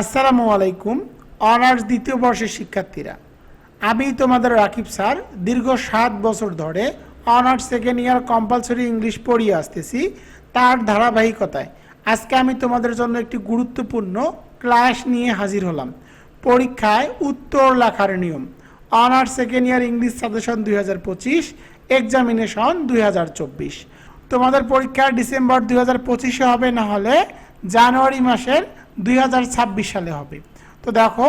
আসসালামু আলাইকুম, অনার্স দ্বিতীয় বর্ষের শিক্ষার্থীরা। আমি তোমাদের রাকিব স্যার, দীর্ঘ সাত বছর ধরে honours second year compulsory English পড়িয়ে আসতেছি তার ধারাবাহিকতায়। আজকে আমি তোমাদের জন্য একটি গুরুত্বপূর্ণ ক্লাস নিয়ে হাজির হলাম। পরীক্ষায় উত্তর লেখার নিয়ম। Honours second year English suggestion দুই হাজার পঁচিশ এক্সামিনেশন দুই হাজার চব্বিশ। তোমাদের পরীক্ষা ডিসেম্বর দুই হাজার পঁচিশে হবে, না হলে জানুয়ারি মাসের দুই হাজার ছাব্বিশ সালে হবে। তো দেখো,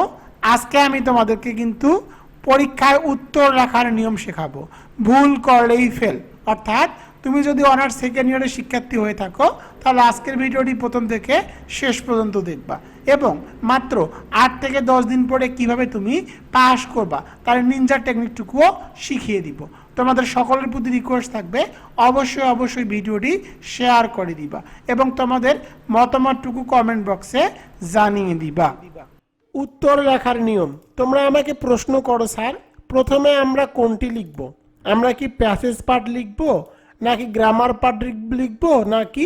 আজকে আমি তোমাদেরকে কিন্তু পরীক্ষায় উত্তর লেখার নিয়ম শেখাবো। ভুল করলেই ফেল অর্থাৎ তুমি যদি অনার্স সেকেন্ড ইয়ারের শিক্ষার্থী হয়ে থাকো, তাহলে আজকের ভিডিওটি প্রথম থেকে শেষ পর্যন্ত দেখবা। এবং মাত্র আট থেকে দশ দিন পরে কীভাবে তুমি পাস করবা, তার নিনজার টেকনিকটুকুও শিখিয়ে দিব। তোমাদের সকলের প্রতি রিকোয়েস্ট থাকবে, অবশ্যই অবশ্যই ভিডিওটি শেয়ার করে দিবা এবং তোমাদের মতামতটুকু কমেন্ট বক্সে জানিয়ে দিবা। উত্তর লেখার নিয়ম, তোমরা আমাকে প্রশ্ন করো স্যার, প্রথমে আমরা কোনটি লিখব? আমরা কি প্যাসেজ পার্ট লিখব, নাকি গ্রামার পার্ট লিখব, নাকি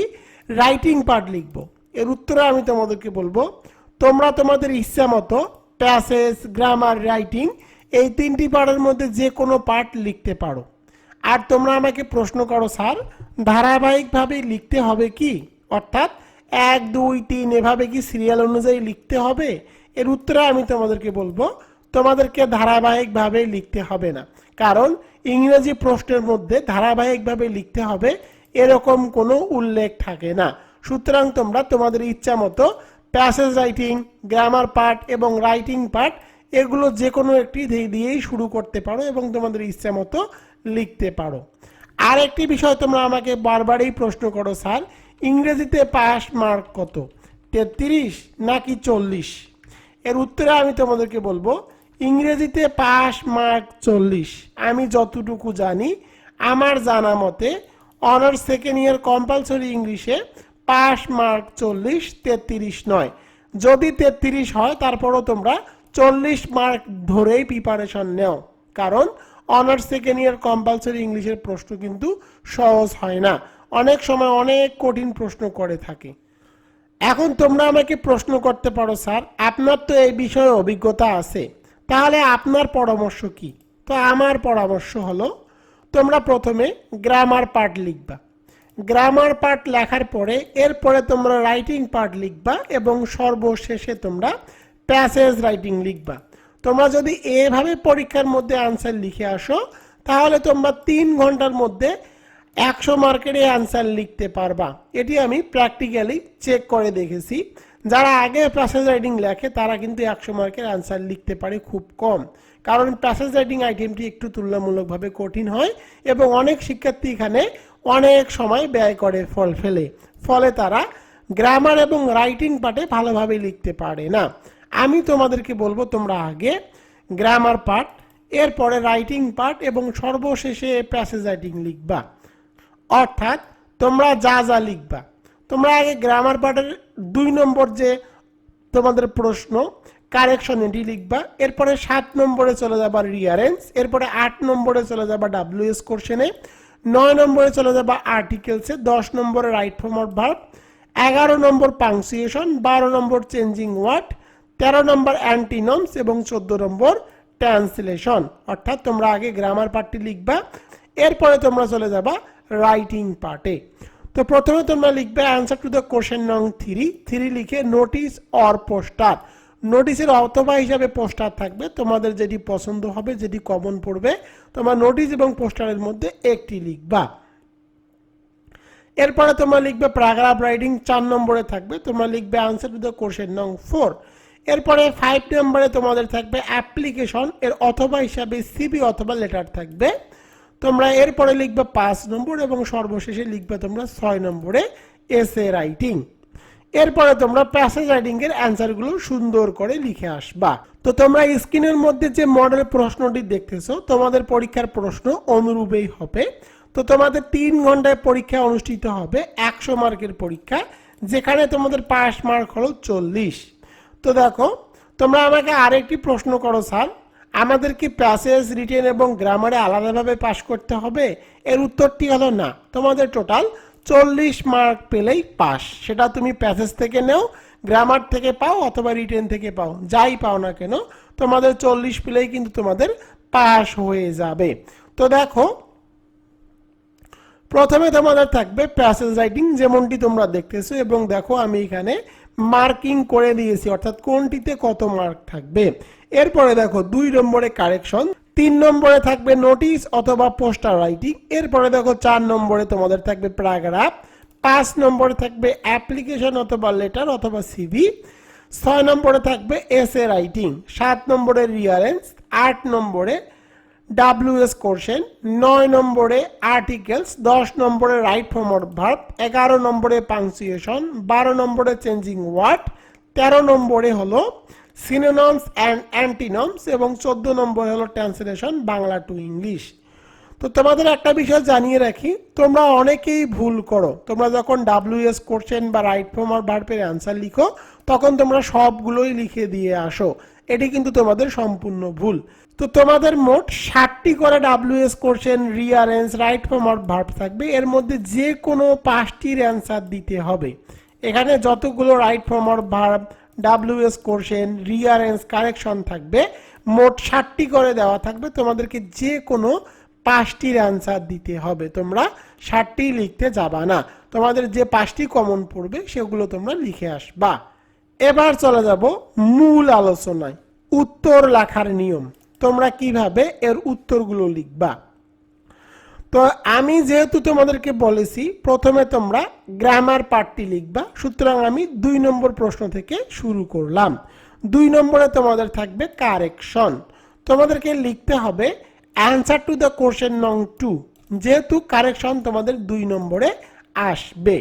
রাইটিং পার্ট লিখব? এর উত্তরে আমি তোমাদেরকে বলব, তোমরা তোমাদের ইচ্ছা মতো প্যাসেজ গ্রামার রাইটিং এই তিনটি পার্টের মধ্যে যে কোনো পার্ট লিখতে পারো। আর তোমরা আমাকে প্রশ্ন করো, স্যার, ধারাবাহিকভাবে লিখতে হবে কি? অর্থাৎ এক, দুই, তিন, এভাবে কি সিরিয়াল অনুযায়ী লিখতে হবে? এর উত্তরে আমি তোমাদেরকে বলব, তোমাদেরকে ধারাবাহিকভাবে লিখতে হবে না। কারণ ইংরেজি প্রশ্নের মধ্যে ধারাবাহিকভাবে লিখতে হবে এরকম কোনো উল্লেখ থাকে না। সুতরাং তোমরা তোমাদের ইচ্ছা মতো প্যাসেজ রাইটিং গ্রামার পার্ট এবং রাইটিং পার্ট এগুলো যে কোনো একটি দিয়েই শুরু করতে পারো এবং তোমাদের ইচ্ছা মতো লিখতে পারো। আর একটি বিষয় তোমরা আমাকে বারবারই প্রশ্ন করো, স্যার। ইংরেজিতে পাস মার্ক কত? তেত্রিশ নাকি চল্লিশ? এর উত্তরে আমি তোমাদেরকে বলব, ইংরেজিতে পাস মার্ক চল্লিশ। আমি যতটুকু জানি, আমার জানা মতে, অনার্স সেকেন্ড ইয়ার কম্পালসরি ইংলিশে পাস মার্ক চল্লিশ তেত্রিশ নয়। যদি তেত্রিশ হয়, তারপরও তোমরা চল্লিশ মার্ক ধরেই প্রিপারেশন নেও। কারণ অনার্স সেকেন্ড ইয়ার কম্পালসারি ইংলিশের প্রশ্ন কিন্তু সহজ হয় না। অনেক সময় অনেক কঠিন প্রশ্ন করে থাকে। এখন তোমরা আমাকে প্রশ্ন করতে পারো, স্যার। আপনার তো এই বিষয়ে অভিজ্ঞতা আছে। তাহলে আপনার পরামর্শ কি? তো আমার পরামর্শ হলো, তোমরা প্রথমে গ্রামার পার্ট লিখবা। গ্রামার পার্ট লেখার পরে, এরপরে তোমরা রাইটিং পার্ট লিখবা এবং সর্বশেষে তোমরা প্যাসেজ রাইটিং লিখবা। তোমরা যদি এভাবে পরীক্ষার মধ্যে আনসার লিখে আসো, তাহলে তোমরা তিন ঘণ্টার মধ্যে একশো মার্কের আনসার লিখতে পারবা। এটি আমি প্র্যাকটিক্যালি চেক করে দেখেছি। যারা আগে প্যাসেজ রাইটিং লেখে, তারা কিন্তু একশো মার্কের আনসার লিখতে পারে খুব কম। কারণ প্যাসেজ রাইটিং আইটেমটি একটু তুলনামূলকভাবে কঠিন হয় এবং অনেক শিক্ষার্থী এখানে অনেক সময় ব্যয় করে ফল ফেলে। ফলে তারা গ্রামার এবং রাইটিং পার্টে ভালোভাবে লিখতে পারে না। আমি তোমাদেরকে বলব তোমরা আগে গ্রামার পার্ট এরপরে রাইটিং পার্ট এবং সর্বশেষে প্যাসেজ রাইটিং লিখবা। অর্থাৎ তোমরা যা যা লিখবা। তোমরা আগে গ্রামার পার্টের দুই নম্বর যে তোমাদের প্রশ্ন কারেকশন এটি লিখবা। এরপরে সাত নম্বরে চলে যাবা রিয়ারেন্স এরপরে আট নম্বরে চলে যাবা ডাব্লিউএস কোশ্চেনে নয় নম্বরে চলে যাবা আর্টিকেলসে দশ নম্বরে রাইট ফর্ম অফ ভার্ব এগারো নম্বর পাংসুয়েশন বারো নম্বর চেঞ্জিং ওয়ার্ড তেরো নম্বর অ্যান্টিনমস এবং চোদ্দ নম্বর ট্রান্সলেশন। অর্থাৎ তোমরা আগে গ্রামার পার্টটি লিখবা, এরপরে তোমরা চলে যাবা রাইটিং পার্টে তো প্রথমে তোমরা লিখবে অ্যান্সার টু দ্য কোশ্চেন নং থ্রি। থ্রি লিখে নোটিস অর পোস্টার নোটিসের অথবা হিসাবে পোস্টার থাকবে। তোমাদের যেটি পছন্দ হবে, যেটি কমন পড়বে, তোমরা নোটিস এবং পোস্টারের মধ্যে একটি লিখবা। এরপরে তোমরা লিখবে প্যারাগ্রাফ রাইটিং চার নম্বরে থাকবে। তোমরা লিখবে আনসার টু দ্য কোশ্চেন নং ফোর এরপরে ফাইভ নম্বরে তোমাদের থাকবে অ্যাপ্লিকেশন এর অথবা হিসাবে সিবি অথবা লেটার থাকবে। তোমরা এরপরে লিখবে পাঁচ নম্বর এবং সর্বশেষে লিখবে তোমরা ছয় নম্বরে এসে রাইটিং এরপরে তোমরা প্যাসেজ রাইটিং এর অ্যান্সারগুলো সুন্দর করে লিখে আসবা। তো তোমরা স্ক্রিনের মধ্যে যে মডেল প্রশ্নটি দেখতেছো, তোমাদের পরীক্ষার প্রশ্ন অনুরূপেই হবে। তো তোমাদের তিন ঘন্টায় পরীক্ষা অনুষ্ঠিত হবে, একশো মার্কের পরীক্ষা, যেখানে তোমাদের পাস মার্ক হলো চল্লিশ। তো দেখো, তোমরা আমাকে আরেকটি প্রশ্ন করো, স্যার। আমাদের কি প্যাসেজ রিটেন এবং গ্রামারে আলাদাভাবে পাশ করতে হবে? এর উত্তরটি হলো না। তোমাদের টোটাল চল্লিশ মার্ক পেলেই পাস সেটা তুমি প্যাসেজ থেকে নেও গ্রামার থেকে পাও অথবা রিটেন থেকে পাও, যাই পাও না কেন, তোমাদের চল্লিশ পেলেই কিন্তু তোমাদের পাস হয়ে যাবে। তো দেখো, প্রথমে তোমাদের থাকবে প্যাসেজ রাইটিং যেমনটি তোমরা দেখতেছো, এবং দেখো আমি এখানে মার্কিং করে দিয়েছি, অর্থাৎ কোনটিতে কত মার্ক থাকবে। এরপরে দেখো, দুই নম্বরে কারেকশন, তিন নম্বরে থাকবে নোটিশ অথবা পোস্টার রাইটিং, এরপরে দেখো চার নম্বরে তোমাদের থাকবে প্যারাগ্রাফ, পাঁচ নম্বরে থাকবে অ্যাপ্লিকেশন অথবা লেটার অথবা সিভি, ছয় নম্বরে থাকবে এসে রাইটিং, সাত নম্বরে রিয়ারেন্স, আট নম্বরে ডাব্লিউএস কোশ্চেন, নয় নম্বরে আর্টিকেলস, দশ নম্বরে রাইট ফর্ম ভার্ব, এগারো নম্বরে পাংচুয়েশন, বারো নম্বরে চেঞ্জিং ওয়ার্ড, তেরো নম্বরে হলো সিনোনমস অ্যান্ড অ্যান্টিনমস এবং চোদ্দ নম্বরে হলো ট্রান্সলেশন বাংলা টু ইংলিশ। তো তোমাদের একটা বিষয় জানিয়ে রাখি, তোমরা অনেকেই ভুল করো। তোমরা যখন ডাব্লিউএস কোশ্চেন বা রাইট ফর্ম অর ভার্বের অ্যান্সার লিখো, তখন তোমরা সবগুলোই লিখে দিয়ে আসো। এটি কিন্তু তোমাদের সম্পূর্ণ ভুল। তো তোমাদের মোট ষাটটি করে WH question rearrange right form or verb থাকবে। এর মধ্যে যে কোনো পাঁচটির অ্যান্সার দিতে হবে। এখানে যতগুলো right form or verb WH question rearrange correction থাকবে, মোট ষাটটি করে দেওয়া থাকবে। তোমাদেরকে যে কোনো পাঁচটির অ্যান্সার দিতে হবে। তোমরা ষাটটি লিখতে যাবা না। তোমাদের যে পাঁচটি কমন পড়বে, সেগুলো তোমরা লিখে আসবা। এবার চলে যাব মূল আলোচনায়। উত্তর লেখার নিয়ম। তোমরা কীভাবে এর উত্তরগুলো লিখবা? তো আমি যেহেতু তোমাদেরকে বলেছি, প্রথমে তোমরা গ্রামার পার্টটি লিখবা। সুতরাং আমি দুই নম্বর প্রশ্ন থেকে শুরু করলাম। দুই নম্বরে তোমাদের থাকবে কারেকশন তোমাদেরকে লিখতে হবে অ্যান্সার টু দ্য কোশ্চেন নং টু যেহেতু কারেকশন তোমাদের দুই নম্বরে আসবে।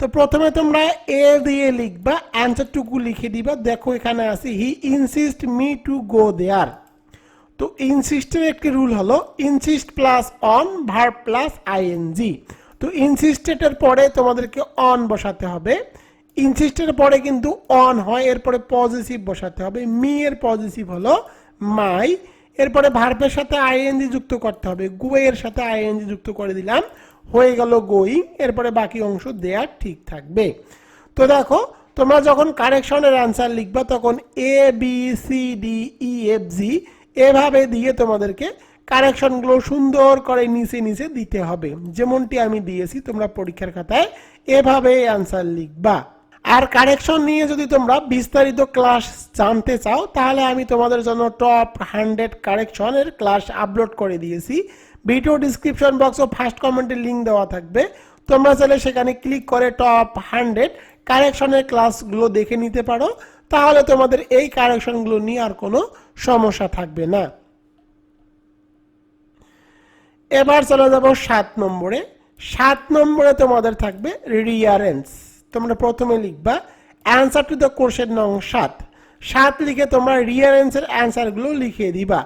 তো প্রথমে তোমরা এ দিয়ে লিখবা অ্যান্সারটুকু লিখে দিবা। দেখো এখানে আছে he insist me to go there তো ইনসিস্টের একটি রুল হলো insist plus on verb plus ING তো ইনসিস্টেটের পরে তোমাদেরকে অন বসাতে হবে। ইনসিস্টের পরে কিন্তু অন হয়, এরপরে পজিটিভ বসাতে হবে। মি এর পজিটিভ হলো মাই এরপরে ভার্বের সাথে আইএনজি যুক্ত করতে হবে। গো এর সাথে আইএনজি যুক্ত করে দিলাম, হয়ে গেল গোয়িং এরপরে বাকি অংশ দেয়ার ঠিক থাকবে। তো দেখো, তোমরা যখন কারেকশনের অ্যান্সার লিখবা, তখন A B C D E F G এভাবে দিয়ে তোমাদেরকে কারেকশনগুলো সুন্দর করে নিচে নিচে দিতে হবে। যেমনটি আমি দিয়েছি, তোমরা পরীক্ষার খাতায় এভাবে অ্যান্সার লিখবা। আর কারেকশন নিয়ে যদি তোমরা বিস্তারিত ক্লাস জানতে চাও, তাহলে আমি তোমাদের জন্য টপ হান্ড্রেড কারেকশনের ক্লাস আপলোড করে দিয়েছি। ভিডিও ডিসক্রিপশন বক্স ও ফার্স্ট কমেন্টের লিঙ্ক দেওয়া থাকবে। তোমরা চাইলে সেখানে ক্লিক করে টপ হান্ড্রেড কারেকশনের ক্লাসগুলো দেখে নিতে পারো। তাহলে তোমাদের এই কারেকশনগুলো নিয়ে আর কোনো সমস্যা থাকবে না। এবার চলে যাব সাত নম্বরে। সাত নম্বরে তোমাদের থাকবে রিয়ারেন্স তোমরা প্রথমে লিখবা অ্যান্সার টু দ্য কোর্সের নং সাত। সাত লিখে তোমরা রিয়ারেন্সের অ্যান্সারগুলো লিখে দিবা।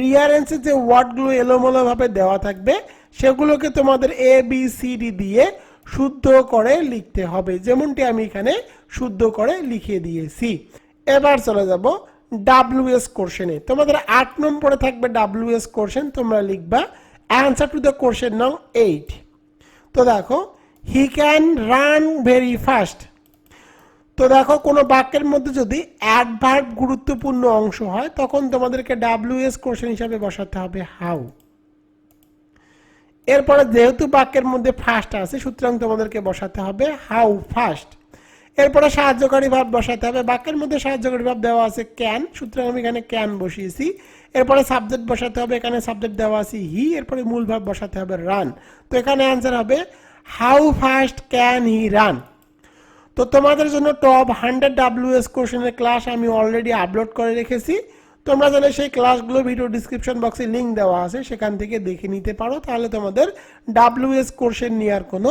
রিয়ারেন্সের যে ওয়ার্ডগুলো এলোমেলোভাবে দেওয়া থাকবে, সেগুলোকে তোমাদের এ বি সি ডি দিয়ে শুদ্ধ করে লিখতে হবে। যেমনটি আমি এখানে শুদ্ধ করে লিখে দিয়েছি। এবার চলে যাব ডাব্লিউএস কোশ্চেনে তোমাদের আট নম্বরে থাকবে ডাব্লিউএস কোশ্চেন, তোমরা লিখবা অ্যান্সার টু দ্য কোশ্চেন নং এইট। তো দেখো, he can run very fast. তো দেখো, কোনো বাক্যের মধ্যে যদি অ্যাডভার্ব গুরুত্বপূর্ণ অংশ হয়, তখন তোমাদেরকে ডাব্লিউএস কোশ্চেন হিসাবে বসাতে হবে হাউ। এরপরে যেহেতু বাক্যের মধ্যে ফাস্ট আছে, সুতরাং তোমাদেরকে বসাতে হবে হাউ ফাস্ট এরপরে সাহায্যকারী ভাব বসাতে হবে। বাক্যের মধ্যে সাহায্যকারী ভাব দেওয়া আছে ক্যান সুতরাং আমি এখানে ক্যান বসিয়েছি। এরপরে সাবজেক্ট বসাতে হবে, এখানে সাবজেক্ট দেওয়া আছে হি এরপরে মূল ভাব বসাতে হবে রান তো এখানে অ্যান্সার হবে how fast can he run তো তোমাদের জন্য টপ হান্ড্রেড ডাব্লিউএস কোশ্চেনের ক্লাস আমি অলরেডি আপলোড করে রেখেছি। তোমরা জানো সেই ক্লাসগুলো ভিডিও ডিসক্রিপশন বক্সে লিঙ্ক দেওয়া আছে, সেখান থেকে দেখে নিতে পারো, তাহলে তোমাদের ডাব্লিউএস কোশ্চেন নেওয়ার কোনো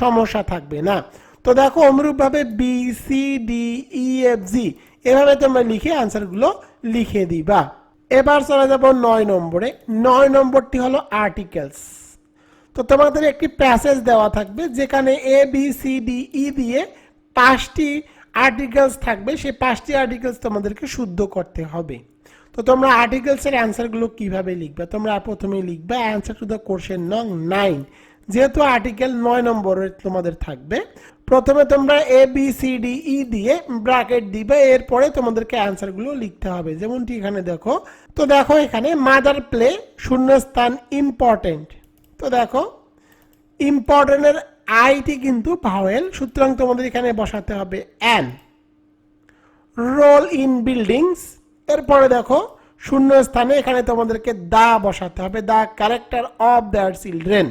সমস্যা থাকবে না। তো দেখো, অনুরূপভাবে B C D E F G এভাবে তোমরা লিখে আনসারগুলো লিখে দিবা। এবার চলে যাব নয় নম্বরে। নয় নম্বরটি হলো আর্টিকেলস তো তোমাদের একটি প্যাসেজ দেওয়া থাকবে, যেখানে A B C D E দিয়ে পাঁচটি আর্টিকেলস থাকবে, সেই পাঁচটি আর্টিকেলস তোমাদেরকে শুদ্ধ করতে হবে। তো তোমরা আর্টিকেলসের অ্যান্সারগুলো কীভাবে লিখবে? তোমরা প্রথমে লিখবে অ্যান্সার টু দ্য কোশ্চেন নং নাইন যেহেতু আর্টিকেল নয় নম্বরের তোমাদের থাকবে, প্রথমে তোমরা A B C D E দিয়ে ব্র্যাকেট দিবে, এরপরে তোমাদেরকে অ্যান্সারগুলো লিখতে হবে। যেমনটি এখানে দেখো, তো দেখো এখানে মাদার প্লে শূন্যস্থান ইম্পর্টেন্ট তো দেখো ইম্পর্টেন্টের আইটি কিন্তু ভাওয়েল সুতরাং তোমাদের এখানে বসাতে হবে অ্যান রোল ইন বিল্ডিংস এরপরে দেখো শূন্য স্থানে এখানে তোমাদেরকে দা বসাতে হবে। The character of their children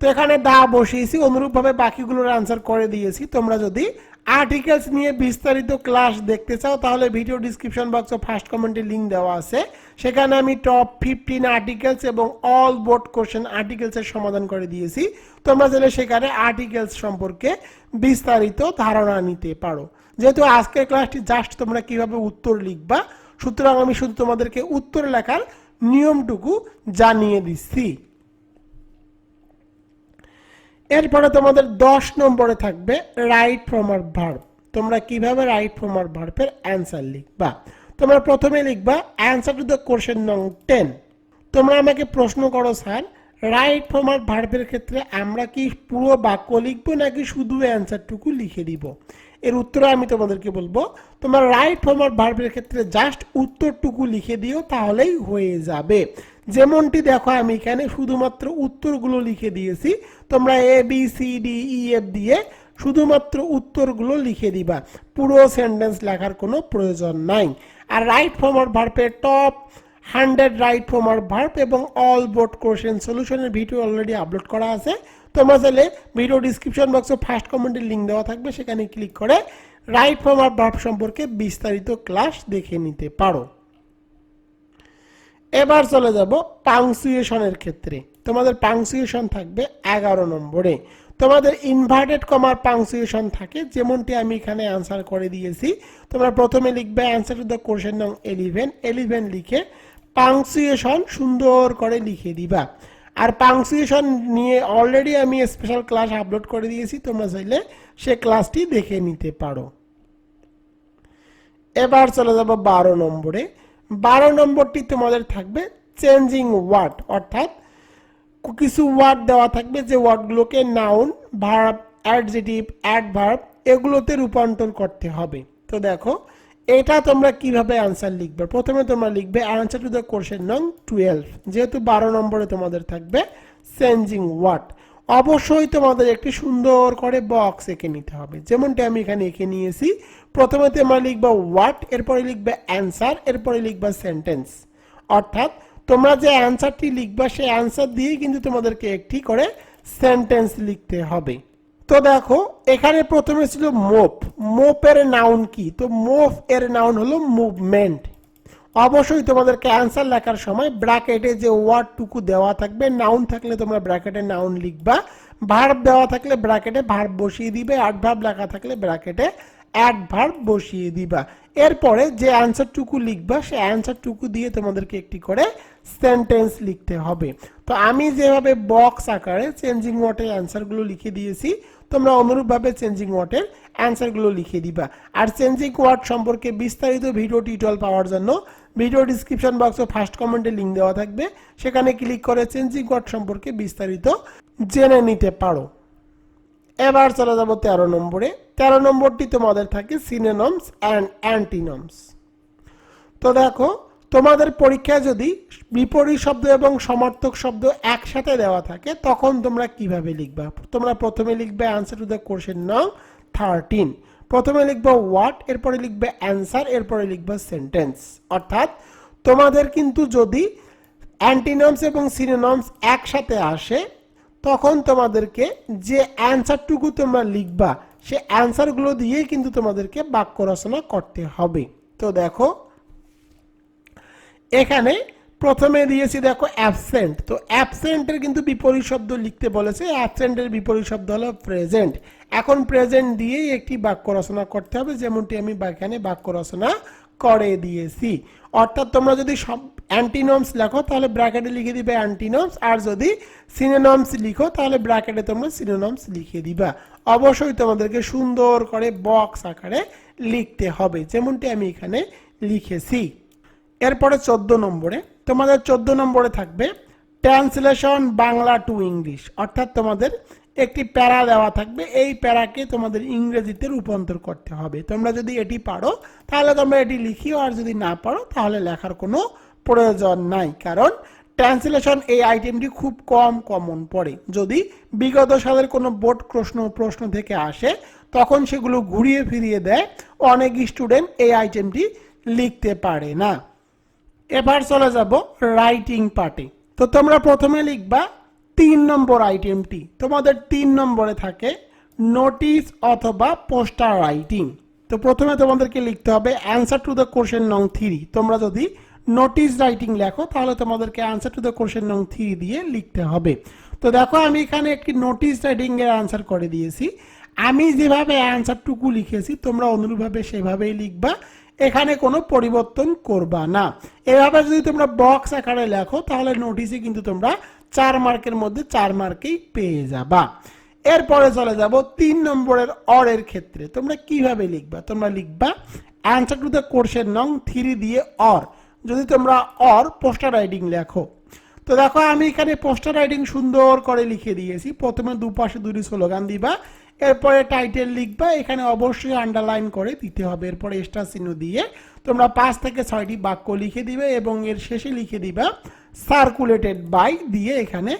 তো এখানে দা বসিয়েছি, অনুরূপভাবে বাকিগুলোর আনসার করে দিয়েছি। তোমরা যদি আর্টিকেলস নিয়ে বিস্তারিত ক্লাস দেখতে চাও, তাহলে ভিডিও ডিসক্রিপশন বক্সে ফার্স্ট কমেন্টে লিঙ্ক দেওয়া আছে। সেখানে আমি টপ ফিফটিন আর্টিকেলস এবং অল বোর্ড কোশ্চেন আর্টিকেলসের সমাধান করে দিয়েছি। তোমরা চাইলে সেখানে আর্টিকেলস সম্পর্কে বিস্তারিত ধারণা নিতে পারো। যেহেতু আজকের ক্লাসটি জাস্ট তোমরা কীভাবে উত্তর লিখবা, সুতরাং আমি শুধু তোমাদেরকে উত্তর লেখার নিয়মটুকু জানিয়ে দিচ্ছি। এরপরে তোমাদের দশ নম্বরে থাকবে রাইট ফ্রমার ভার্ব তোমরা কীভাবে রাইট ফ্রমার ভার্বের অ্যান্সার লিখবা? তোমরা প্রথমে লিখবা অ্যান্সার টু দ্য কোশ্চেন নং টেন তোমরা আমাকে প্রশ্ন করো স্যার রাইট ফ্রমার ভার্বের ক্ষেত্রে আমরা কি পুরো বাক্য লিখব নাকি শুধু অ্যান্সারটুকু লিখে দিব? এর উত্তরে আমি তোমাদেরকে বলব। তোমার রাইট ফর্মার ভার্বের ক্ষেত্রে জাস্ট উত্তরটুকু লিখে দিও, তাহলেই হয়ে যাবে। যেমনটি দেখো, আমি এখানে শুধুমাত্র উত্তরগুলো লিখে দিয়েছি। তোমরা A B C D E F দিয়ে শুধুমাত্র উত্তরগুলো লিখে দিবা। পুরো সেন্টেন্স লেখার কোনো প্রয়োজন নাই। আর রাইট ফর্মার ভার্বের top hundred right form of verb এবং অল বোর্ড কোশ্চেন সলিউশনের ভিডিও অলরেডি আপলোড করা আছে। তোমরা চাইলে ভিডিও ডিসক্রিপশন বক্সে ফার্স্ট কমেন্টের লিঙ্ক দেওয়া থাকবে, সেখানে ক্লিক করে রাইট ফর্মার ভার্ব সম্পর্কে বিস্তারিত ক্লাস দেখে নিতে পারো। এবার চলে যাব পাংসুয়েশনের ক্ষেত্রে। তোমাদের পাংসুয়েশন থাকবে এগারো নম্বরে। তোমাদের ইনভার্টেড কমার পাংসুয়েশন থাকে, যেমনটি আমি এখানে অ্যান্সার করে দিয়েছি। তোমরা প্রথমে লিখবে অ্যান্সার টু দ্য কোশ্চেন নং এলিভেন এলিভেন লিখে পাংসুয়েশন সুন্দর করে লিখে দিবা। আর পাংচুয়েশন নিয়ে অলরেডি আমি স্পেশাল ক্লাস আপলোড করে দিয়েছি, তোমরা চাইলে সে ক্লাসটি দেখে নিতে পারো। এবার চলে যাব বারো নম্বরে। বারো নম্বরটি তোমাদের থাকবে চেঞ্জিং ওয়ার্ড অর্থাৎ কিছু ওয়ার্ড দেওয়া থাকবে যে ওয়ার্ডগুলোকে নাউন ভার্ব অ্যাডজেটিভ অ্যাডভার্ব এগুলোতে রূপান্তর করতে হবে। তো দেখো এটা তোমরা কীভাবে আনসার লিখবে? প্রথমে তোমরা লিখবে আনসার টু দ্য কোশ্চেন নং টুয়েলভ যেহেতু বারো নম্বরে তোমাদের থাকবে চেঞ্জিং ওয়ার্ড অবশ্যই তোমাদের একটি সুন্দর করে বক্স এঁকে নিতে হবে। যেমনটি আমি এখানে এঁকে নিয়েছি। প্রথমে তোমরা লিখবে ওয়াট এরপরে লিখবে অ্যান্সার এরপরে লিখবে সেন্টেন্স অর্থাৎ তোমরা যে অ্যান্সারটি লিখবা, সেই অ্যান্সার দিয়ে কিন্তু তোমাদেরকে একটি করে সেন্টেন্স লিখতে হবে। তো দেখো, এখানে প্রথমে ছিল মোপ। মোপের নাউন কি? তো মোপ এর নাউন হলো মুভমেন্ট অবশ্যই তোমাদেরকে অ্যান্সার লেখার সময় ব্র্যাকেটে যে ওয়ার্ডটুকু দেওয়া থাকবে নাউন থাকলে তোমরা ব্র্যাকেটে নাউন লিখবা ভার্ব দেওয়া থাকলে ব্র্যাকেটে ভার্ব বসিয়ে দিবে অ্যাডভার্ব লেখা থাকলে ব্র্যাকেটে অ্যাডভার্ব বসিয়ে দিবা। এরপরে যে অ্যান্সারটুকু লিখবা, সেই অ্যান্সারটুকু দিয়ে তোমাদেরকে একটি করে সেন্টেন্স লিখতে হবে। তো আমি যেভাবে বক্স আকারে চেঞ্জিং ওয়ার্ডের অ্যান্সারগুলো লিখে দিয়েছি তোমরা অনুরূপভাবে চেঞ্জিং ওয়ার্ডের অ্যান্সারগুলো লিখে দিবা। আর চেঞ্জিং ওয়ার্ড সম্পর্কে বিস্তারিত ভিডিও টিউটোরিয়াল পাওয়ার জন্য ভিডিও ডিসক্রিপশন বক্সে ফার্স্ট কমেন্টে লিঙ্ক দেওয়া থাকবে। সেখানে ক্লিক করে চেঞ্জিং ওয়ার্ড সম্পর্কে বিস্তারিত জেনে নিতে পারো। এবার চলে যাব তেরো নম্বরে। তেরো নম্বরটি তোমাদের থাকে সিনেনমস অ্যান্ড অ্যান্টিনমস তো দেখো তোমাদের পরীক্ষায় যদি বিপরীত শব্দ এবং সমার্থক শব্দ একসাথে দেওয়া থাকে, তখন তোমরা কীভাবে লিখবা? তোমরা প্রথমে লিখবে অ্যান্সার টু দ্য কোশ্চেন নং থার্টিন প্রথমে লিখবে হোয়াট এরপরে লিখবে অ্যান্সার এরপরে লিখবে সেন্টেন্স অর্থাৎ তোমাদের কিন্তু যদি অ্যান্টিনমস এবং সিনোনমস একসাথে আসে, তখন তোমাদেরকে যে অ্যান্সারটুকু তোমরা লিখবা, সে অ্যান্সারগুলো দিয়ে কিন্তু তোমাদেরকে বাক্য রচনা করতে হবে। তো দেখো এখানে প্রথমে দিয়েছি দেখো অ্যাবসেন্ট তো অ্যাবসেন্টের কিন্তু বিপরীত শব্দ লিখতে বলেছে। অ্যাবসেন্টের বিপরীত শব্দ হলো প্রেজেন্ট এখন প্রেজেন্ট দিয়েই একটি বাক্য রচনা করতে হবে। যেমনটি আমি এখানে বাক্য রচনা করে দিয়েছি। অর্থাৎ তোমরা যদি সব অ্যান্টিনমস লেখো, তাহলে ব্র্যাকেটে লিখে দিবে অ্যান্টিনমস আর যদি সিনোনমস লিখো, তাহলে ব্র্যাকেটে তোমরা সিনোনমস লিখে দিবা। অবশ্যই তোমাদেরকে সুন্দর করে বক্স আকারে লিখতে হবে। যেমনটি আমি এখানে লিখেছি। এরপরে চোদ্দ নম্বরে, তোমাদের চোদ্দ নম্বরে থাকবে ট্রান্সলেশন বাংলা টু ইংলিশ অর্থাৎ তোমাদের একটি প্যারা দেওয়া থাকবে, এই প্যারাকে তোমাদের ইংরেজিতে রূপান্তর করতে হবে। তোমরা যদি এটি পারো, তাহলে তোমরা এটি লিখিও, আর যদি না পারো, তাহলে লেখার কোনো প্রয়োজন নাই। কারণ ট্রান্সলেশন এই আইটেমটি খুব কম কমন পড়ে। যদি বিগত সালের কোনো বোর্ড প্রশ্ন প্রশ্ন থেকে আসে, তখন সেগুলো ঘুরিয়ে ফিরিয়ে দেয়। অনেক স্টুডেন্ট এই আইটেমটি লিখতে পারে না। এবার চলে যাব রাইটিং পার্টে তো তোমরা প্রথমে লিখবা তিন নম্বর আইটেমটি তোমাদের তিন নম্বরে থাকে নোটিশ অথবা পোস্টার রাইটিং তো প্রথমে তোমাদেরকে লিখতে হবে অ্যান্সার টু দ্য কোশ্চেন নং থ্রি তোমরা যদি নোটিশ রাইটিং লেখো, তাহলে তোমাদেরকে অ্যান্সার টু দ্য কোশ্চেন নং থ্রি দিয়ে লিখতে হবে। তো দেখো, আমি এখানে একটি নোটিশ রাইটিং এর অ্যান্সার করে দিয়েছি। আমি যেভাবে অ্যান্সারটুকু লিখেছি, তোমরা অনুরূপভাবে সেভাবেই লিখবা। এখানে কোনো পরিবর্তন করবা না। এভাবে যদি তোমরা বক্স আকারে লেখো, তাহলে নোটিশে কিন্তু তোমরা চার মার্কের মধ্যে চার মার্কেই পেয়ে যাবা। এরপরে চলে যাব তিন নম্বরের অরের ক্ষেত্রে। তোমরা কীভাবে লিখবা? তোমরা লিখবা অ্যান্সার টু দ্য কোর্সের নং থ্রি দিয়ে অর। যদি তোমরা অর পোস্টার রাইটিং লেখো। তো দেখো, আমি এখানে পোস্টার রাইটিং সুন্দর করে লিখে দিয়েছি। প্রথমে দুপাশে দুটি স্লোগান দিবা। এরপরে টাইটেল লিখবা, এখানে অবশ্যই আন্ডারলাইন করে দিতে হবে। এরপরে স্টার চিহ্ন দিয়ে তোমরা পাঁচ থেকে ছয়টি বাক্য লিখে দিবে এবং এর শেষে লিখে দিবা সার্কুলেটেড বাই দিয়ে এখানে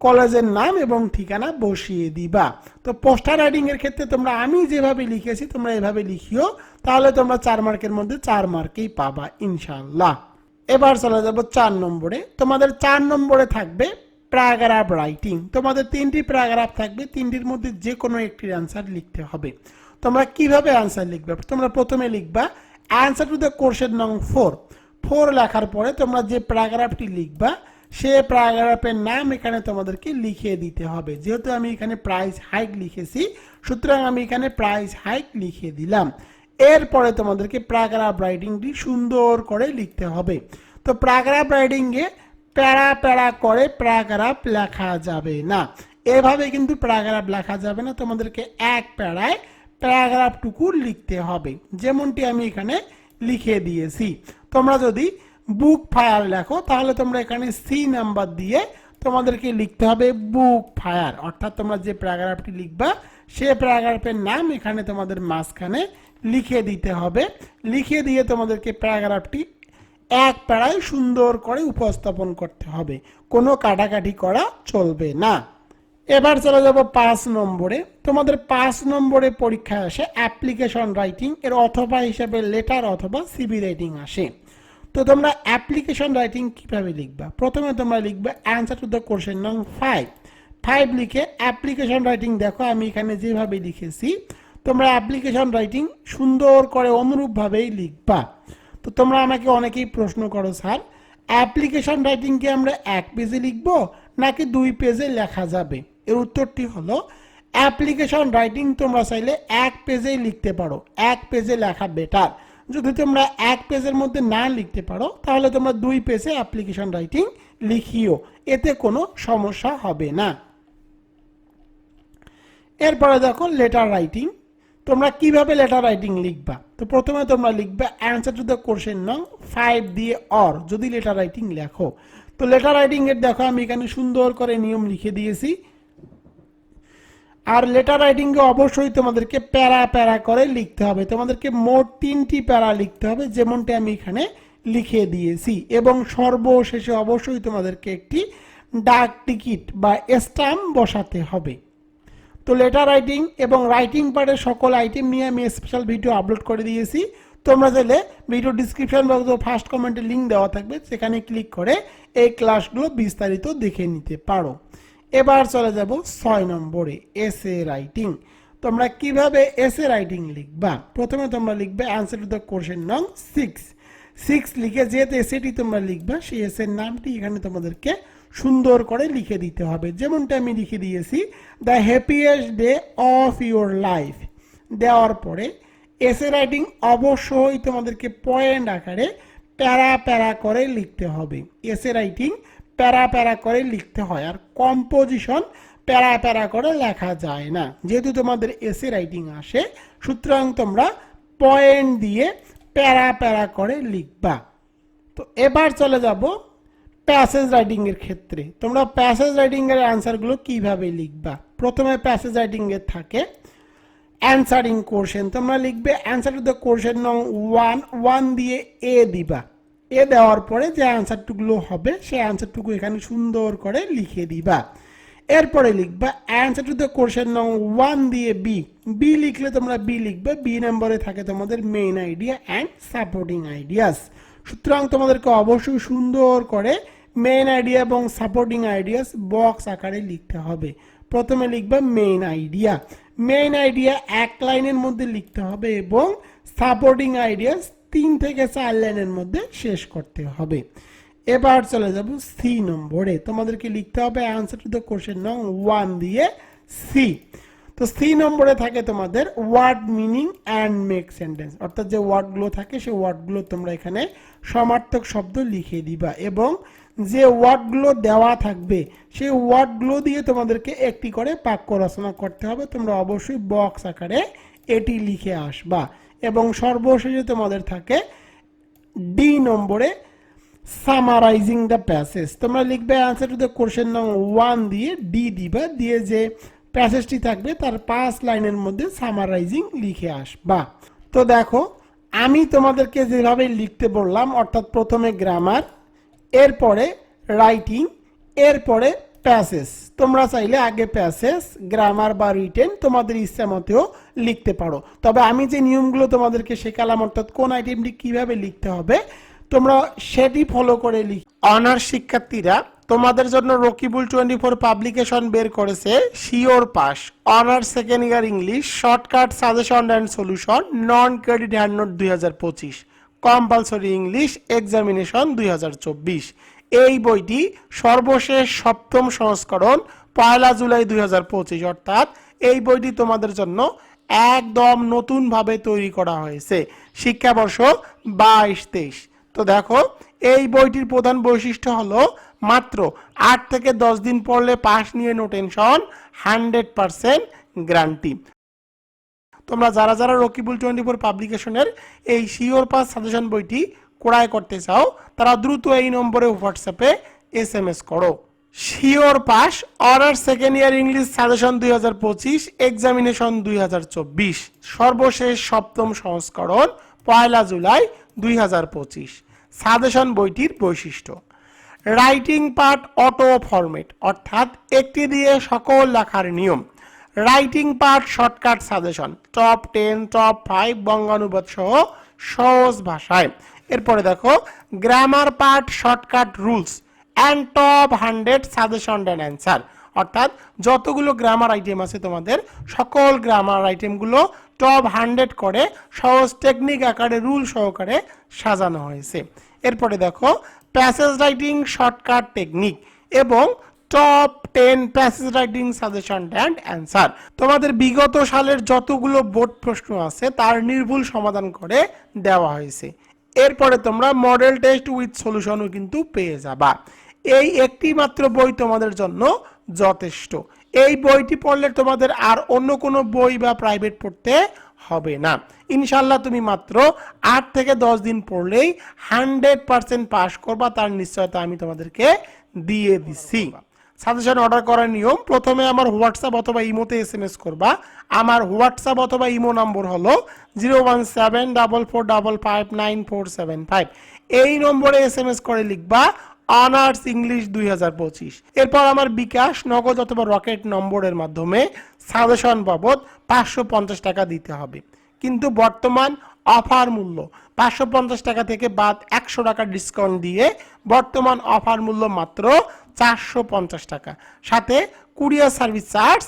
কলেজের নাম এবং ঠিকানা বসিয়ে দিবা। তো পোস্টার রাইটিং এর ক্ষেত্রে তোমরা আমি যেভাবে লিখেছি, তোমরা এভাবে লিখিও, তাহলে তোমরা চার মার্কের মধ্যে চার মার্কেই পাবা ইনশাল্লাহ এবার চলে যাব চার নম্বরে। তোমাদের চার নম্বরে থাকবে প্যারাগ্রাফ রাইটিং। তোমাদের তিনটি প্যারাগ্রাফ থাকবে, তিনটির মধ্যে যে কোনো একটির অ্যান্সার লিখতে হবে। তোমরা কীভাবে অ্যান্সার লিখবে? তোমরা প্রথমে লিখবা অ্যান্সার টু দ্য কোর্সের নং ফোর ফোর লেখার পরে তোমরা যে প্যারাগ্রাফটি লিখবা, সে প্যারাগ্রাফের নাম এখানে তোমাদেরকে লিখিয়ে দিতে হবে। যেহেতু আমি এখানে প্রাইস হাইক লিখেছি, সুতরাং আমি এখানে প্রাইস হাইক লিখে দিলাম। এরপরে তোমাদেরকে প্যারাগ্রাফ রাইটিংটি সুন্দর করে লিখতে হবে। তো প্যারাগ্রাফ রাইটিংয়ে প্যারা প্যারা করে প্যারাগ্রাফ লেখা যাবে না। এভাবে কিন্তু প্যারাগ্রাফ লেখা যাবে না। তোমাদেরকে এক প্যারায় প্যারাগ্রাফটুকু লিখতে হবে। যেমনটি আমি এখানে লিখে দিয়েছি। তোমরা যদি বুক ফায়ার লেখো, তাহলে তোমরা এখানে সি নাম্বার দিয়ে তোমাদেরকে লিখতে হবে বুক ফায়ার। অর্থাৎ তোমরা যে প্যারাগ্রাফটি লিখবা, সে প্যারাগ্রাফের নাম এখানে তোমাদের মাঝখানে লিখে দিতে হবে। লিখে দিয়ে তোমাদেরকে প্যারাগ্রাফটি এক প্যারায় সুন্দর করে উপস্থাপন করতে হবে। কোনো কাটাকাটি করা চলবে না। এবার চলে যাব পাঁচ নম্বরে। তোমাদের পাঁচ নম্বরে পরীক্ষায় আসে অ্যাপ্লিকেশন রাইটিং এর অথবা হিসাবে লেটার অথবা সিবি রাইটিং আসে। তো তোমরা অ্যাপ্লিকেশন রাইটিং কীভাবে লিখবা? প্রথমে তোমরা লিখবে অ্যান্সার টু দ্য কোশ্চেন নং ফাইভ। ফাইভ লিখে অ্যাপ্লিকেশন রাইটিং দেখো, আমি এখানে যেভাবে লিখেছি, তোমরা অ্যাপ্লিকেশন রাইটিং সুন্দর করে অনুরূপভাবেই লিখবা। তো তোমরা আমাকে অনেকেই প্রশ্ন করো, স্যার। অ্যাপ্লিকেশন রাইটিংকে আমরা এক পেজে লিখব নাকি দুই পেজে লেখা যাবে? এর উত্তরটি হলো, অ্যাপ্লিকেশন রাইটিং তোমরা চাইলে এক পেজেই লিখতে পারো। এক পেজে লেখা বেটার। যদি তোমরা এক পেজের মধ্যে না লিখতে পারো, তাহলে তোমরা দুই পেজে অ্যাপ্লিকেশন রাইটিং লিখিও। এতে কোনো সমস্যা হবে না। এরপরে দেখো, লেটার রাইটিং। তোমরা কীভাবে লেটার রাইটিং লিখবা? তো প্রথমে তোমরা লিখবে অ্যান্সার টু দ্য কোশ্চেন নং ফাইভ দিয়ে অর যদি লেটার রাইটিং লেখো। তো লেটার রাইটিং এর দেখো, আমি এখানে সুন্দর করে নিয়ম লিখে দিয়েছি। আর লেটার রাইটিংকে অবশ্যই তোমাদেরকে প্যারা প্যারা করে লিখতে হবে। তোমাদেরকে মোট তিনটি প্যারা লিখতে হবে, যেমনটি আমি এখানে লিখে দিয়েছি। এবং সর্বশেষে অবশ্যই তোমাদেরকে একটি ডাক টিকিট বা স্ট্যাম্প বসাতে হবে। তো লেটার রাইটিং এবং রাইটিং পার্টের সকল আইটেম নিয়ে আমি স্পেশাল ভিডিও আপলোড করে দিয়েছি। তোমরা চাইলে ভিডিও ডিসক্রিপশন বক্স ফার্স্ট কমেন্টে লিঙ্ক দেওয়া থাকবে, সেখানে ক্লিক করে এই ক্লাসগুলো বিস্তারিত দেখে নিতে পারো। এবার চলে যাব ছয় নম্বরে এসে রাইটিং তোমরা কীভাবে এসে রাইটিং লিখবা? প্রথমে তোমরা লিখবে অ্যান্সার টু দ্য কোশ্চেন নং সিক্স সিক্স লিখে যেহেতু এসেটি তোমরা লিখবা, সেই এসের নামটি এখানে তোমাদেরকে সুন্দর করে লিখে দিতে হবে। যেমনটা আমি লিখে দিয়েছি the happiest day of your life দেওয়ার পরে এসে রাইটিং অবশ্যই তোমাদেরকে পয়েন্ট আকারে প্যারা প্যারা করে লিখতে হবে। এসে রাইটিং প্যারা প্যারা করে লিখতে হয় আর কম্পোজিশন প্যারা প্যারা করে লেখা যায় না। যেহেতু তোমাদের এসে রাইটিং আসে, সুতরাং তোমরা পয়েন্ট দিয়ে প্যারা প্যারা করে লিখবা। তো এবার চলে যাব প্যাসেজ রাইটিং এর ক্ষেত্রে। তোমরা প্যাসেজ রাইটিং এর অ্যান্সারগুলো কীভাবে লিখবা? প্রথমে প্যাসেজ রাইটিং এর থাকে অ্যান্সারিং কোশ্চেন তোমরা লিখবে অ্যান্সার টু দ্য কোশ্চেন নং ওয়ান ওয়ান দিয়ে এ দিবা। এ দেওয়ার পরে যে অ্যান্সারটুকুলো হবে, সেই অ্যান্সারটুকু এখানে সুন্দর করে লিখে দিবা। এরপরে লিখবা অ্যান্সার টু দ্য কোশ্চেন নং ওয়ান দিয়ে বি বি লিখলে তোমরা বি লিখবে। বি নম্বরে থাকে তোমাদের main idea and supporting ideas সুতরাং তোমাদেরকে অবশ্যই সুন্দর করে মেইন আইডিয়া এবং সাপোর্টিং আইডিয়াস বক্স আকারে লিখতে হবে। প্রথমে লিখবা মেইন আইডিয়া মেইন আইডিয়া এক লাইনের মধ্যে লিখতে হবে এবং সাপোর্টিং আইডিয়াস তিন থেকে চার লাইনের মধ্যে শেষ করতে হবে। এবার চলে যাব সি নম্বরে। তোমাদেরকে লিখতে হবে অ্যান্সার টু দ্য কোশ্চেন নং ওয়ান দিয়ে সি তো সি নম্বরে থাকে তোমাদের word meaning and make sentence অর্থাৎ যে ওয়ার্ডগুলো থাকে সেই ওয়ার্ডগুলো তোমরা এখানে সমার্থক শব্দ লিখে দিবা এবং যে ওয়ার্ডগুলো দেওয়া থাকবে, সেই ওয়ার্ডগুলো দিয়ে তোমাদেরকে একটি করে বাক্য রচনা করতে হবে। তোমরা অবশ্যই বক্স আকারে এটি লিখে আসবা এবং সর্বশেষে তোমাদের থাকে ডি নম্বরে সামারাইজিং দ্য প্যাসেজ তোমরা লিখবে অ্যান্সার টু দ্য কোশ্চেন নং ওয়ান দিয়ে ডি দিবা, দিয়ে যে প্যাসেজটি থাকবে তার পাঁচ লাইনের মধ্যে সামারাইজিং লিখে আসবা। তো দেখো, আমি তোমাদেরকে যেভাবে লিখতে বললাম, অর্থাৎ প্রথমে গ্রামার এরপরে রাইটিং, এরপরে প্যাসেজ। তোমরা চাইলে আগে প্যাসেজ, গ্রামার বা রিটেন তোমাদের ইচ্ছা মতেও লিখতে পারো। তবে আমি যে নিয়মগুলো তোমাদেরকে শেখালাম, অর্থাৎ কোন আইটেমটি কীভাবে লিখতে হবে, তোমরা সেটি ফলো করে লিখ অনার্স শিক্ষার্থীরা, তোমাদের জন্য রকিবুল টোয়েন্টি ফোর পাবলিকেশন বের করেছে sure pass. Honours second year English shortcut suggestion and solution non credit hand note দুই হাজার পঁচিশ। কম্পালসরি ইংলিশ এক্সামিনেশন দুই হাজার চব্বিশ। এই বইটি সর্বশেষ সপ্তম সংস্করণ পয়লা জুলাই দুই হাজার পঁচিশ, অর্থাৎ এই বইটি তোমাদের জন্য একদম নতুনভাবে তৈরি করা হয়েছে। শিক্ষাবর্ষ বাইশ তেইশ। তো দেখো, এই বইটির প্রধান বৈশিষ্ট্য হলো মাত্র আট থেকে দশ দিন পড়লে পাস নিয়ে no tension hundred percent guarantee তোমরা যারা যারা রকিবুল টোয়েন্টি ফোর পাবলিকেশনের এই শিওর পাস সাজেশন বইটি ক্রয় করতে চাও, তারা দ্রুত এই নম্বরে হোয়াটসঅ্যাপে এস এম এস করো। Sure pass honours second year English suggestion দুই হাজার পঁচিশ, এক্সামিনেশন দুই হাজার চব্বিশ। সর্বশেষ সপ্তম সংস্করণ পয়লা জুলাই দুই হাজার পঁচিশ। সাজেশন বইটির বৈশিষ্ট্য। রাইটিং পার্ট অটো ফরম্যাট, অর্থাৎ একটি দিয়ে সকল লেখার নিয়ম। Writing part shortcut suggestion top ten top five বঙ্গানুবাদ সহ সহজ ভাষায়। এরপরে দেখো grammar part shortcut rules and top hundred suggestion and answer অর্থাৎ যতগুলো গ্রামার আইটেম আছে তোমাদের, সকল গ্রামার আইটেমগুলো টপ হান্ড্রেড করে সহজ টেকনিক আকারে রুল সহকারে সাজানো হয়েছে। এরপরে দেখো প্যাসেজ রাইটিং শর্টকাট টেকনিক এবং top ten passage writing suggestion and answer তোমাদের বিগত সালের যতগুলো বোর্ড প্রশ্ন আছে, তার নির্ভুল সমাধান করে দেওয়া হয়েছে। এরপরে তোমরা মডেল টেস্ট উইথ সলিউশনও কিন্তু পেয়ে যাবা। এই একটি মাত্র বই তোমাদের জন্য যথেষ্ট। এই বইটি পড়লে তোমাদের আর অন্য কোনো বই বা প্রাইভেট পড়তে হবে না। ইনশাল্লাহ তুমি মাত্র আট থেকে দশ দিন পড়লেই হান্ড্রেড পার্সেন্ট পাস করবা, তার নিশ্চয়তা আমি তোমাদেরকে দিয়ে দিচ্ছি সাজেশন অর্ডার করার নিয়ম, প্রথমে আমার হোয়াটসঅ্যাপ অথবা ইমোতে এস এম এস করবা। আমার হোয়াটসঅ্যাপ অথবা ইমো নম্বর হলো zero one seven double four double five nine four seven five. এই নম্বরে এস এম এস করে লিখবা, অনার্স ইংলিশ দুই হাজার পঁচিশ। এরপর আমার বিকাশ, নগদ অথবা রকেট নম্বরের মাধ্যমে সাজেশন বাবদ পাঁচশো পঞ্চাশ টাকা দিতে হবে। কিন্তু বর্তমান অফার মূল্য, পাঁচশো পঞ্চাশ টাকা থেকে বাদ একশো টাকা ডিসকাউন্ট দিয়ে বর্তমান অফার মূল্য মাত্র চারশো পঞ্চাশ টাকা। সাথে কুরিয়ার সার্ভিস চার্জ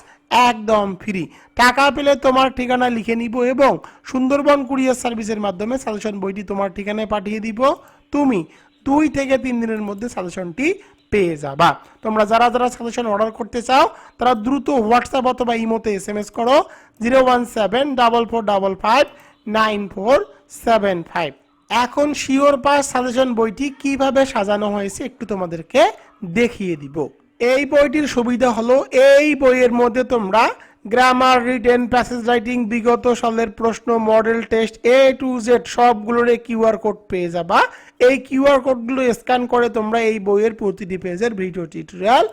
একদম ফ্রি। টাকা পেলে তোমার ঠিকানা লিখে নিব এবং সুন্দরবন কুরিয়ার সার্ভিসের মাধ্যমে সাজেশন বইটি তোমার ঠিকানায় পাঠিয়ে দিব। তুমি দুই থেকে তিন দিনের মধ্যে সাজেশনটি পেয়ে যাবা। তোমরা যারা যারা সাজেশন অর্ডার করতে চাও, তারা দ্রুত হোয়াটসঅ্যাপ অথবা ইমোতে এস এম এস করো। Zero one seven double four double five nine four seven five এখন শিওর পাস সাজেশন বইটি কীভাবে সাজানো হয়েছে একটু তোমাদেরকে দেখিয়ে দিব। এই বইটির সুবিধা হলো, এই বইয়ের মধ্যে তোমরা গ্রামার রিটেন প্যাসেজ রাইটিং বিগত সালের প্রশ্ন model test A to Z সবগুলোর কিউআর কোড পেয়ে যাবা। এই কিউআর কোডগুলো স্ক্যান করে তোমরা এই বইয়ের প্রতিটি পেজের ভিডিও টিউটোরিয়াল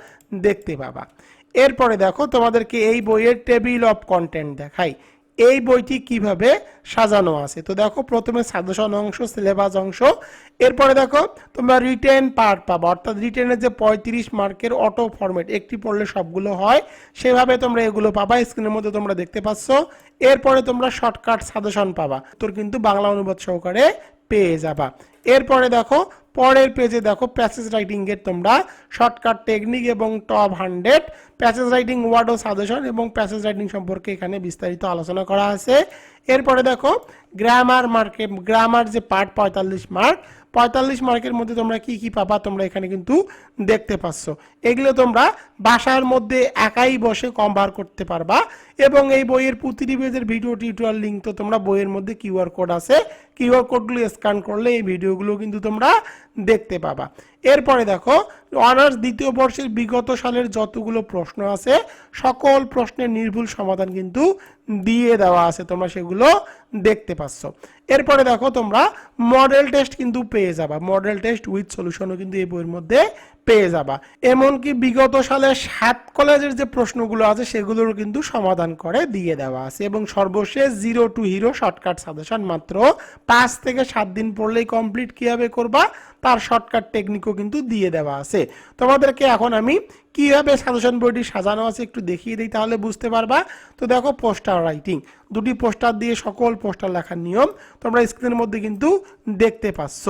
দেখতে পাবা। এরপরে দেখো, তোমাদেরকে এই বইয়ের টেবিল অফ কন্টেন্ট দেখাই। এই বইটি কীভাবে সাজানো আছে? তো দেখো, প্রথমে সাজেশন অংশ, সিলেবাস অংশ। এরপরে দেখো, তোমরা রিটেন পার্ট পাবা। অর্থাৎ রিটেনের যে পঁয়ত্রিশ মার্কের অটো ফরম্যাট একটি পড়লে সবগুলো হয়। সেভাবে তোমরা এগুলো পাবা স্ক্রিনের মধ্যে তোমরা দেখতে পাচ্ছ। এরপরে তোমরা শর্টকাট সাজেশন পাবা। তোর কিন্তু বাংলা অনুবাদ সহকারে পেয়ে যাবা। এরপরে দেখো পরের পেজে দেখো প্যাসেজ রাইটিং এর তোমরা শর্টকাট টেকনিক এবং top hundred passage writing word ও সাজেশন এবং প্যাসেজ রাইটিং সম্পর্কে এখানে বিস্তারিত আলোচনা করা আছে। এরপরে দেখো গ্রামার মার্কে গ্রামার যে পার্ট পঁয়তাল্লিশ মার্ক পঁয়তাল্লিশ মার্কের মধ্যে তোমরা কি কি পাবা তোমরা এখানে কিন্তু দেখতে পাচ্ছ। এগুলো তোমরা বাসার মধ্যে একাই বসে কম্বার করতে পারবা এবং এই বইয়ের প্রতিটি পেজের ভিডিও টিউটোরিয়াল লিঙ্ক তো তোমরা বইয়ের মধ্যে কিউআর কোড আছে। কিউআর কোডগুলো স্ক্যান করলে এই ভিডিওগুলো কিন্তু তোমরা দেখতে পাবা। এরপরে দেখো, অনার্স দ্বিতীয় বর্ষের বিগত সালের যতগুলো প্রশ্ন আছে, সকল প্রশ্নের নির্ভুল সমাধান কিন্তু দিয়ে দেওয়া আছে, তোমরা সেগুলো দেখতে পাচ্ছ। এরপরে দেখো তোমরা মডেল টেস্ট কিন্তু পেয়ে যাবা। মডেল টেস্ট উইথ সলিউশনও কিন্তু এই বইয়ের মধ্যে পেয়ে যাবা। এমনকি বিগত সালে সাত কলেজের যে প্রশ্নগুলো আছে সেগুলোর কিন্তু সমাধান করে দিয়ে দেওয়া আছে। এবং সর্বশেষ zero to hero shortcut suggestion মাত্র পাঁচ থেকে সাত দিন পড়লেই কমপ্লিট কীভাবে করবা, তার শর্টকাট টেকনিকও কিন্তু দিয়ে দেওয়া আছে। তোমাদেরকে এখন আমি কীভাবে সাজেশন বোর্ডটি সাজানো আছে একটু দেখিয়ে দিই, তাহলে বুঝতে পারবা। তো দেখো পোস্টার রাইটিং দুটি পোস্টার দিয়ে সকল পোস্টার লেখার নিয়ম তোমরা স্ক্রিনের মধ্যে কিন্তু দেখতে পাচ্ছ।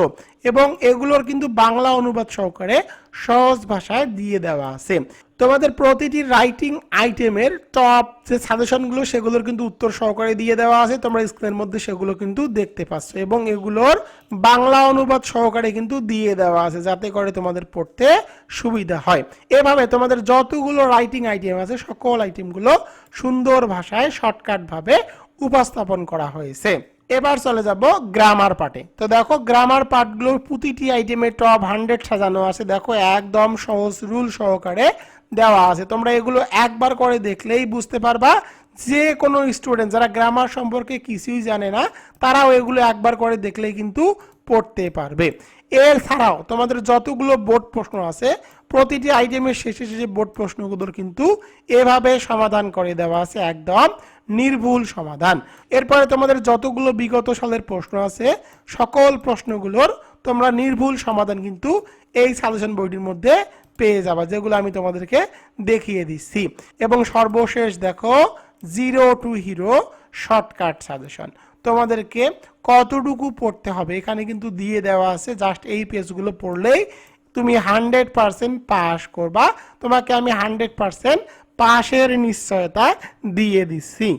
এবং এগুলোর কিন্তু বাংলা অনুবাদ সহকারে সহজ ভাষায় দিয়ে দেওয়া আছে। তোমাদের প্রতিটি রাইটিং আইটেমের টপ যে সাজেশনগুলো সেগুলোর কিন্তু উত্তর সহকারে দিয়ে দেওয়া আছে। তোমরা স্ক্রিনের মধ্যে সেগুলো কিন্তু দেখতে পাচ্ছ এবং এগুলোর বাংলা অনুবাদ সহকারে কিন্তু দিয়ে দেওয়া আছে, যাতে করে তোমাদের পড়তে সুবিধা হয়। এভাবে তোমাদের যতগুলো রাইটিং আইটেম আছে, সকল আইটেমগুলো সুন্দর ভাষায় শর্টকাট ভাবে উপস্থাপন করা হয়েছে। এবার চলে যাব গ্রামার পার্টে তো দেখো গ্রামার পার্টগুলোর প্রতিটি আইটেমে টপ হান্ড্রেড সাজানো আছে। দেখো, একদম সহজ রুল সহকারে দেওয়া আছে। তোমরা এগুলো একবার করে দেখলেই বুঝতে পারবা, যে কোনো স্টুডেন্ট যারা গ্রামার সম্পর্কে কিছুই জানে না, তারাও এগুলো একবার করে দেখলেই কিন্তু পড়তে পারবে। এছাড়াও তোমাদের যতগুলো বোর্ড প্রশ্ন আছে, প্রতিটি আইটেমের শেষে শেষে বোর্ড প্রশ্নগুলোর কিন্তু এভাবে সমাধান করে দেওয়া আছে, একদম নির্ভুল সমাধান। এরপরে তোমাদের যতগুলো বিগত সালের প্রশ্ন আছে, সকল প্রশ্নগুলোর তোমরা নির্ভুল সমাধান কিন্তু এই সাজেশন বইটির মধ্যে পেয়ে যাবা, যেগুলো আমি তোমাদেরকে দেখিয়ে দিচ্ছি। এবং সর্বশেষ দেখো zero to hero shortcut suggestion তোমাদেরকে কতটুকু পড়তে হবে, এখানে কিন্তু দিয়ে দেওয়া আছে জাস্ট এই পেজগুলো পড়লেই তুমি হান্ড্রেড পারসেন্ট পাস করবা। তোমাকে আমি হান্ড্রেড পারসেন্ট পাশের নিশ্চয়তা দিয়ে দিচ্ছি।